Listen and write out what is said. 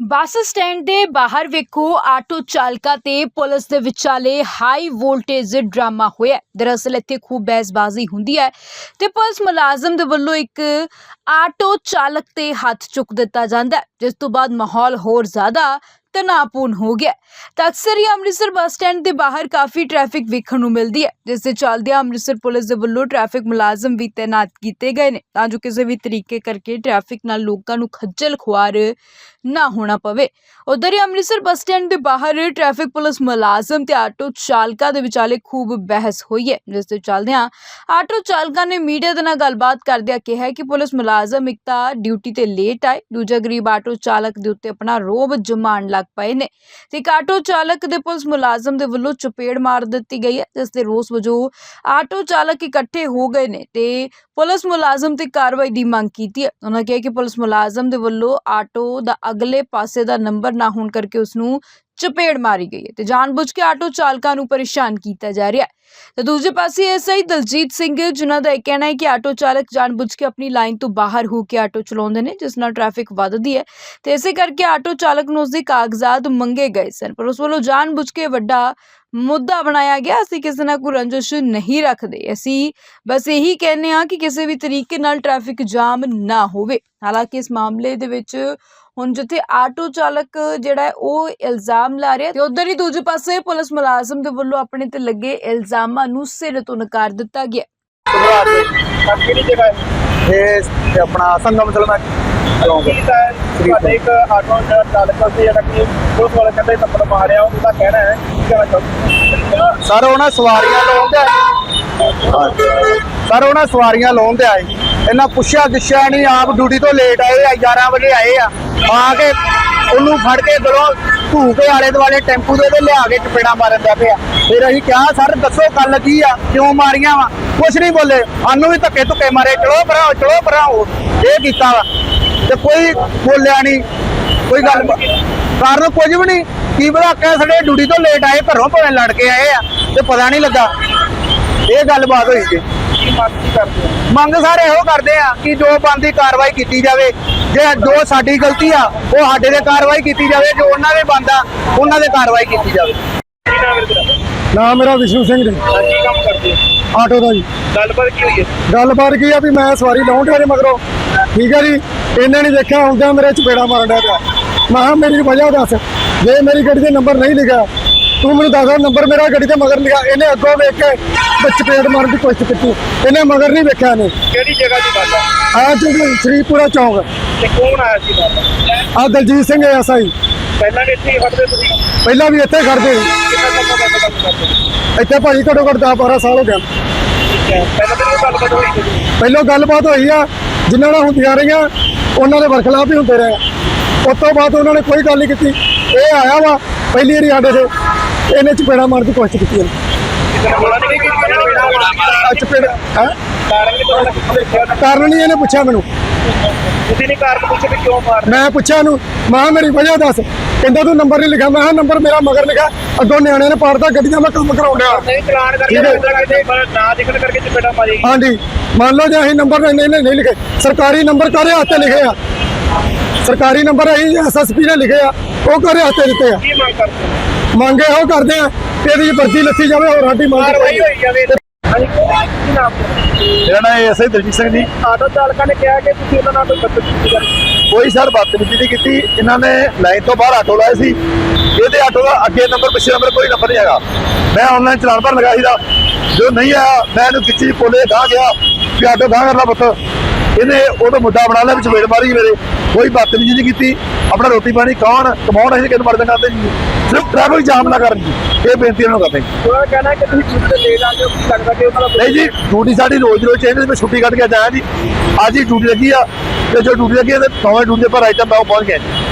Bus stand ਦੇ ਬਾਹਰ ਵੇਖੋ, ਆਟੋ ਚਾਲਕਾਂ ਤੇ ਪੁਲਿਸ ਦੇ ਵਿਚਾਲੇ ਹਾਈ ਵੋਲਟੇਜ ਡਰਾਮਾ ਹੋਇਆ ਦਰਅਸਲ ਇੱਥੇ ਖੂਬ ਬਹਿਸਬਾਜ਼ੀ ਹੁੰਦੀ ਹੈ ਤੇ ਪੁਲਿਸ ਮੁਲਾਜ਼ਮ ਦੇ ਵੱਲੋਂ ਇੱਕ ਆਟੋ ਚਾਲਕ ਤੇ ਹੱਥ ਚੁੱਕ ਦਿੱਤਾ ਜਾਂਦਾ ਹੈ, ਜਿਸ ਤੋਂ ਬਾਅਦ ਮਾਹੌਲ ਹੋਰ ਜ਼ਿਆਦਾ ਤਣਾਅਪੂਰਨ ਹੋ ਗਿਆ ਤਾਂ ਅਕਸਰ ਹੀ ਅੰਮ੍ਰਿਤਸਰ ਬੱਸ ਸਟੈਂਡ ਦੇ ਬਾਹਰ ਕਾਫੀ ਟ੍ਰੈਫਿਕ ਵੇਖਣ ਨੂੰ ਮਿਲਦੀ ਹੈ, ਜਿਸ ਦੇ ਚੱਲਦਿਆਂ ਅੰਮ੍ਰਿਤਸਰ ਪੁਲਿਸ ਦੇ ਵੱਲੋਂ ਟ੍ਰੈਫਿਕ ਮੁਲਾਜ਼ਮ ਵੀ ਤਾਇਨਾਤ ਕੀਤੇ ਗਏ ਨੇ, ਤਾਂ ਜੋ ਕਿਸੇ ਵੀ ਤਰੀਕੇ ਕਰਕੇ ਟ੍ਰੈਫਿਕ ਨਾਲ ਲੋਕਾਂ ਨੂੰ ਖੱਜਲ ਖੁਆਰ ਨਾ ਹੋਣਾ ਪਵੇ। ਉਧਰ ਹੀ ਅੰਮ੍ਰਿਤਸਰ ਬੱਸ ਸਟੈਂਡ ਦੇ ਬਾਹਰ ਟ੍ਰੈਫਿਕ ਪੁਲਿਸ ਮੁਲਾਜ਼ਮ ਤੇ ਆਟੋ ਚਾਲਕਾਂ ਦੇ ਵਿਚਾਲੇ ਖੂਬ ਬਹਿਸ ਹੋਈ ਹੈ, ਜਿਸ ਦੇ ਚੱਲਦਿਆਂ ਆਟੋ ਚਾਲਕਾਂ ਨੇ ਮੀਡੀਆ ਦੇ ਨਾਲ ਗੱਲਬਾਤ ਕਰਦਿਆਂ ਕਿਹਾ ਕਿ ਪੁਲਿਸ ਮੁਲਾਜ਼ਮ ਇੱਕ ਤਾਂ ਡਿਊਟੀ ਤੇ ਲੇਟ ਆਏ, ਦੂਜਾ ਗਰੀਬ ਆਟੋ ਚਾਲਕ ਦੇ ਉੱਤੇ ਆਪਣਾ ਰੋਬ ਜਮਾਣ ਲੱਗ ਪਏ ਨੇ। ਤੇ ਇੱਕ ਆਟੋ ਚਾਲਕ ਦੇ ਪੁਲਿਸ ਮੁਲਾਜ਼ਮ ਦੇ ਵੱਲੋਂ ਚਪੇੜ ਮਾਰ ਦਿੱਤੀ ਗਈ ਹੈ, ਜਿਸ ਦੇ ਰੋਸ ਵਜੋਂ ਆਟੋ ਚਾਲਕ ਇਕੱਠੇ ਹੋ ਗਏ ਨੇ ਤੇ ਪੁਲਿਸ ਮੁਲਾਜ਼ਮ ਤੇ ਕਾਰਵਾਈ ਦੀ ਮੰਗ ਕੀਤੀ ਹੈ। ਉਹਨਾਂ ਕਿਹਾ ਕਿ ਪੁਲਿਸ ਮੁਲਾਜ਼ਮ ਦੇ ਵੱਲੋਂ ਆਟੋ ਦਾ ਅਗਲੇ ਪਾਸੇ ਦਾ ਨੰਬਰ ਨਾ ਹੋਣ ਕਰਕੇ ਉਸ ਨੂੰ ਚਪੇੜ ਮਾਰੀ ਗਈ ਹੈ ਤੇ ਜਾਣਬੁੱਝ ਕੇ ਆਟੋ ਚਾਲਕਾਂ ਨੂੰ ਪਰੇਸ਼ਾਨ ਕੀਤਾ ਜਾ ਰਿਹਾ ਹੈ। ਤੇ ਦੂਜੇ ਪਾਸੇ ਐਸਆਈ ਦਲਜੀਤ ਸਿੰਘ, ਜਿਨ੍ਹਾਂ ਦਾ ਇਹ ਕਹਿਣਾ ਹੈ ਕਿ ਆਟੋ ਚਾਲਕ ਜਾਣਬੁੱਝ ਕੇ ਆਪਣੀ ਲਾਈਨ ਤੋਂ ਬਾਹਰ ਹੋ ਕੇ ਆਟੋ ਚਲਾਉਂਦੇ ਨੇ, ਜਿਸ ਨਾਲ ਟ੍ਰੈਫਿਕ ਵੱਧਦੀ ਹੈ ਤੇ ਇਸੇ ਕਰਕੇ ਆਟੋ ਚਾਲਕ ਨੂੰ ਉਸਦੇ ਕਾਗਜ਼ਾਤ ਮੰਗੇ ਗਏ ਸਨ। ਪਰ ਉਸ ਵੱਲੋਂ ਜਾਣਬੁੱਝ ਕੇ ਵੱਡਾ ਮੁੱਦਾ ਬਣਾਇਆ ਗਿਆ, ਅਸੀਂ ਕਿਸੇ ਨਾਲ ਕੋਈ ਰੰਜਿਸ਼ ਨਹੀਂ ਰੱਖਦੇ। ਅਸੀਂ ਬਸ ਇਹੀ ਕਹਿੰਦੇ ਹਾਂ ਕਿ ਕਿਸੇ ਵੀ ਤਰੀਕੇ ਨਾਲ ਟ੍ਰੈਫਿਕ ਜਾਮ ਨਾ ਹੋਵੇ। ਹਾਲਾਂਕਿ ਇਸ ਮਾਮਲੇ ਦੇ ਵਿੱਚ ਹੁਣ ਜਿੱਥੇ ਆਟੋ ਚਾਲਕ ਜਿਹੜਾ ਉਹ ਇਲਜ਼ਾਮ ਲਾ ਰਿਹਾ ਤੇ ਉਧਰ ਹੀ ਦੂਜੇ ਪਾਸੇ ਪੁਲਿਸ ਮੁਲਾਜ਼ਮ ਦੇ ਵੱਲੋਂ ਆਪਣੇ ਤੇ ਲੱਗੇ ਇਲਜ਼ਾਮਾਂ ਨੂੰ ਸਿਰੇ ਤੋਂ ਨਕਾਰ ਦਿੱਤਾ ਗਿਆ। ਸੁਭਾਅ ਦੇ ਕਿਹੜੀ ਜਗ੍ਹਾ ਹੈ? ਇਹ ਆਪਣਾ ਸੰਗਮ ਸਲਮਾ ਚੌਂਕ ਕੀ ਤਾਂ ਹੈ। ਤੁਹਾਡੇ ਇੱਕ ਆਟੋ ਜਿਹੜਾ ਚਾਲਕ ਸੀ ਜਿਹੜਾ ਕਿ ਪੁਲਿਸ ਵਾਲੇ ਕਹਿੰਦੇ ਨੰਬਰ ਮਾਰਿਆ ਉਹਦਾ ਕਹਿਣਾ ਹੈ ਕੀ ਕਹਿਣਾ ਚਾਹੁੰਦੇ ਸਰ ਉਹਨਾਂ ਸਵਾਰੀਆਂ ਲਾਉਣ ਤੇ ਆਏ। ਸਰ ਉਹਨਾਂ ਸਵਾਰੀਆਂ ਲਾਉਣ ਤੇ ਆਏ। ਇਹਨਾਂ ਪੁੱਛਿਆ ਦਿਸ਼ਾ ਨਹੀਂ ਆਪ ਡਿਊਟੀ ਤੋਂ ਲੇਟ ਆਏ ਆ 11 ਵਜੇ ਆਏ ਆ। ਆ ਕੇ ਉਹਨੂੰ ਫੜ ਕੇ ਗਲੋਂ ਧੂ ਕੇ ਆਲੇ ਦੁਆਲੇ ਟੈਂਪੂ ਦੇ ਤੇ ਲਿਆ ਕੇ ਚਪੇੜਾ ਮਾਰਨ ਦਾ ਪਿਆ। ਫਿਰ ਅਸੀਂ ਕਿਹਾ, ਸਰ, ਦੱਸੋ ਗੱਲ ਕੀ ਆ? ਕਿਉਂ ਮਾਰੀਆਂ ਵਾ? ਕੁਛ ਨਹੀਂ ਬੋਲੇ। ਸਾਨੂੰ ਵੀ ਧੱਕੇ ਧੁੱਕੇ ਮਾਰੇ। ਚਲੋ ਭਰਾਓ ਚਲੋ ਭਰਾਓ। ਇਹ ਕੀਤਾ ਵਾ। ਤੇ ਕੋਈ ਬੋਲਿਆ ਨਹੀਂ। ਕੋਈ ਗੱਲ ਕਾਰਨ ਕੁਝ ਵੀ ਨਹੀਂ। ਕੀ ਪਤਾ ਕਹਿ ਸਾਡੇ ਡਿਊਟੀ ਤੋਂ ਲੇਟ ਆਏ, ਘਰੋਂ ਭਾਵੇਂ ਲੜ ਕੇ ਆਏ ਆ। ਤੇ ਪਤਾ ਨਹੀਂ ਲੱਗਾ। ਇਹ ਗੱਲਬਾਤ ਹੋਈ ਜੀ ਕੀ ਮੰਗ ਕੀ ਕਰਦੇ ਹੋ। ਮੰਗ ਸਾਰੇ ਇਹੋ ਕਰਦੇ ਆ ਕਿ ਜੋ ਬੰਦੀ ਕਾਰਵਾਈ ਕੀਤੀ ਜਾਵੇ ਜੇ ਜੋ ਸਾਡੀ ਗਲਤੀ ਆ ਉਹ ਸਾਡੇ ਤੇ ਕਾਰਵਾਈ ਕੀਤੀ ਜਾਵੇ ਜੋ ਉਹਨਾਂ ਦੇ ਬੰਦਾ ਉਹਨਾਂ ਦੇ ਕਾਰਵਾਈ ਕੀਤੀ ਜਾਵੇ। ਕੀ ਨਾਮ ਹੈ ਤੇਰਾ ਨਾਮ ਮੇਰਾ ਵਿਸ਼ਨੂੰ ਸਿੰਘ ਜੀ। ਹਾਂ, ਕੀ ਕੰਮ ਕਰਦੇ ਹੋ? ਆਟੋ ਦਾ ਜੀ। ਗੱਲਬਾਤ ਕੀ ਹੋਈ ਹੈ? ਗੱਲਬਾਤ ਕੀ ਆ ਵੀ ਮੈਂ ਸਵਾਰੀ ਲਾਉਣ ਠਹਿਰੇ ਮਗਰੋਂ। ਠੀਕ ਹੈ ਜੀ। ਇਹਨੇ ਨਹੀਂ ਦੇਖਿਆ ਹੁੰਦਿਆਂ ਮੇਰੇ ਚਪੇੜਾ ਮਾਰਨ ਡਿਆ ਪਿਆ। ਮੈਂ ਕਿਹਾ ਮੇਰੀ ਵਜ੍ਹਾ ਦੱਸ। ਜੇ ਮੇਰੀ ਗੱਡੀ ਦੇ ਨੰਬਰ ਨਹੀਂ ਲਿਖਿਆ ਤੂੰ ਮੈਨੂੰ ਦੱਸ ਨੰਬਰ ਮੇਰਾ ਗੱਡੀ ਤੇ ਮਗਰ ਲਿਖਿਆ ਇਹਨੇ ਅੱਗੋਂ ਵੇਖ ਕੇ ਤੇ ਚਪੇੜ ਮਾਰਨ ਦੀ ਕੋਸ਼ਿਸ਼ ਕੀਤੀ। ਇਹਨੇ ਮਗਰ ਨਹੀਂ ਵੇਖਿਆ ਨੇ ਕਿਹੜੀ ਜਗ੍ਹਾ ਦੀ ਗੱਲ ਹੈ ਆ ਜੀ ਸ਼੍ਰੀਪੁਰਾ ਚੌਂਕ। ਤੇ ਕੌਣ ਆਇਆ ਸੀ ਨਾਲ? ਆ ਦਲਜੀਤ ਸਿੰਘ ਐਸਆਈ ਪਹਿਲਾਂ ਵੀ ਇੱਥੇ ਹੀ ਖੜਦੇ ਤੁਸੀਂ? ਪਹਿਲਾਂ ਵੀ ਇੱਥੇ ਖੜਦੇ। ਕਿੰਨਾ ਸਮਾਂ ਦਾ ਕੰਮ ਕਰਦੇ ਹੋ? ਇੱਥੇ ਭਾਜੀ ਘੱਟੋ ਘੱਟ 10 12 ਸਾਲ ਹੋ ਗਿਆ ਹੈ ਪਹਿਲਾਂ ਤਾਂ ਇਹ ਗੱਲਬਾਤ ਹੋਈ ਸੀ? ਪਹਿਲਾਂ ਗੱਲਬਾਤ ਹੋਈ ਆ ਜਿਨ੍ਹਾਂ ਨਾਲ ਹੁੰਦੀਆਂ ਰਹੀਆਂ ਉਹਨਾਂ ਦੇ ਵਰਖਲਾਫ ਹੀ ਹੁੰਦੇ ਰਹੇ। ਉਸ ਤੋਂ ਬਾਅਦ ਉਹਨਾਂ ਨੇ ਕੋਈ ਗੱਲ ਨਹੀਂ ਕੀਤੀ। ਇਹ ਆਇਆ ਵਾ ਪਹਿਲੀ ਵਾਰੀ ਸਾਡੇ ਤੇ ਇਹਨੇ ਚਪੇੜਾ ਮਾਰਨ ਦੀ ਕੋਸ਼ਿਸ਼ ਕੀਤੀ ਚਪੇੜ ਹੈਂ? ਕਾਰਨ ਨਹੀਂ ਇਹਨੇ ਪੁੱਛਿਆ ਮੈਨੂੰ। ਤੁਸੀਂ ਨਹੀਂ ਕਾਰਨ ਪੁੱਛੇ ਵੀ ਕਿਉਂ ਮਾਰ ਮੈਂ ਪੁੱਛਿਆ ਇਹਨੂੰ ਮੈਂ ਮੇਰੀ ਵਜ੍ਹਾ ਦੱਸ। ਕਹਿੰਦਾ ਤੂੰ ਨੰਬਰ ਨਹੀਂ ਲਿਖਿਆ। ਮੈਂ ਕਿਹਾ ਨੰਬਰ ਮੇਰਾ ਮਗਰ ਲਿਖਿਆ। ਅੱਗੋਂ ਨਿਆਣਿਆਂ ਨੇ ਪਾੜਦਾ ਗੱਡੀਆਂ ਮੈਂ ਕੰਮ ਕਰਾਉਣ ਡਿਆ। ਨਹੀਂ ਚਲਾਨ ਕਰਕੇ ਹੈ। ਨਾ ਦਿਖਣ ਕਰਕੇ ਚਪੇੜਾ ਮਾਰੀ। ਹਾਂਜੀ। ਮੰਨ ਲਓ ਜੇ ਅਸੀਂ ਨੰਬਰ ਨਹੀਂ ਨਹੀਂ ਨਹੀਂ ਲਿਖੇ। ਸਰਕਾਰੀ ਨੰਬਰ ਕਾਰੇ ਹੱਥੇ ਲਿਖੇ ਆ? ਸਰਕਾਰੀ ਨੰਬਰ ਅਸੀਂ ਐਸਐਸਪੀ ਨੇ ਲਿਖੇ ਆ। ਉਹ ਕਾਰੇ ਹੱਥੇ ਦਿੱਤੇ ਆ? ਕੀ ਮੰਗ ਕਰਦੇ ਹੋ? ਮੰਗੇ ਉਹ ਕਰਦੇ ਆ ਕਿ ਇਹਦੀ ਵਰਦੀ ਲੱਥੀ ਜਾਵੇ ਹੋਰ ਸਾਡੀ ਮੰਗ ਕਾਰਵਾਈ ਹੋਈ ਜਾਵੇ। ਹਾਂਜੀ। ਕੀ ਨਾਮ ਹੈ? ਮੇਰਾ ਨਾਮ ਐਸਆਈ ਦਲਜੀਤ ਸਿੰਘ ਜੀ। ਆਟੋ ਚਾਲਕਾਂ ਨੇ ਕਿਹਾ ਕਿ ਤੁਸੀਂ ਉਹਨਾਂ ਨਾਲ ਕੋਈ ਬਦਤਮੀਜ਼ੀ ਕੀਤੀ। ਕੋਈ ਸਰ ਬਦਤਮੀਜ਼ੀ ਨਹੀਂ ਕੀਤੀ। ਇਹਨਾਂ ਨੇ ਲਾਈਨ ਤੋਂ ਬਾਹਰ ਆਟੋ ਲਾਇਆ ਸੀ। ਇਹਦੇ ਆਟੋ ਦਾ ਅੱਗੇ ਨੰਬਰ ਪਿੱਛੇ ਨੰਬਰ ਕੋਈ ਨੰਬਰ ਨਹੀਂ ਹੈਗਾ। ਮੈਂ ਆਨਲਾਈਨ ਚਲਾਨ ਭਰਨ ਲਗਾ ਸੀਦਾ ਜੋ ਨਹੀਂ ਆਇਆ ਮੈਂ ਇਹਨੂੰ ਖਿੱਚੀ ਕੋਲੇ ਗਾਹ ਗਿਆ ਵੀ ਆਟੋ ਗਾਹ ਕਰ ਲਾ ਪੁੱਤ। ਇਹਨੇ ਉਹਦਾ ਮੁੱਦਾ ਬਣਾ ਲਿਆ ਵਿੱਚ ਵੇੜ ਮਾਰੀ ਮੇਰੇ। ਕੋਈ ਬਦਤਮੀਜ਼ੀ ਨਹੀਂ ਕੀਤੀ। ਆਪਣਾ ਰੋਟੀ ਪਾਣੀ ਖਾਣ ਕਮਾਉਣ ਅਸੀਂ ਕਿਹਨੂੰ ਮਰਦਾਂ ਕਰਦੇ ਜੀ? ਸਿਰਫ ਟ੍ਰੈਫਿਕ ਜਾਮ ਨਾ ਕਰਨ ਜੀ ਇਹ ਬੇਨਤੀ ਇਹਨਾਂ ਨੂੰ ਕਰਦੇ। ਉਹਨਾਂ ਕਹਿਣਾ ਕਿ ਤੁਸੀਂ ਡਿਊਟੀ ਤੇ ਲੇਟ ਆ ਕੀ ਲੱਗਦਾ ਕਿ ਉਹਨਾਂ ਦਾ ਨਹੀਂ ਜੀ ਡਿਊਟੀ ਸਾਡੀ ਰੋਜ਼ ਰੋਜ਼ ਚੇਂਜ ਮੈਂ ਛੁੱਟੀ ਕੱਢ ਕੇ ਜਾਇਆ ਜੀ। ਅੱਜ ਹੀ ਡਿਊਟੀ ਲੱਗੀ ਆ। ਤੇ ਜੋ ਡਿਊਟੀ ਲੱਗੀ ਹੈ ਤੇ ਨੌਵੇਂ ਡਿਊਟੀ ਪਰ ਆਈਟਮ ਮੈਂ ਉਹ ਪਹੁੰਚ ਗਿਆ ਜੀ।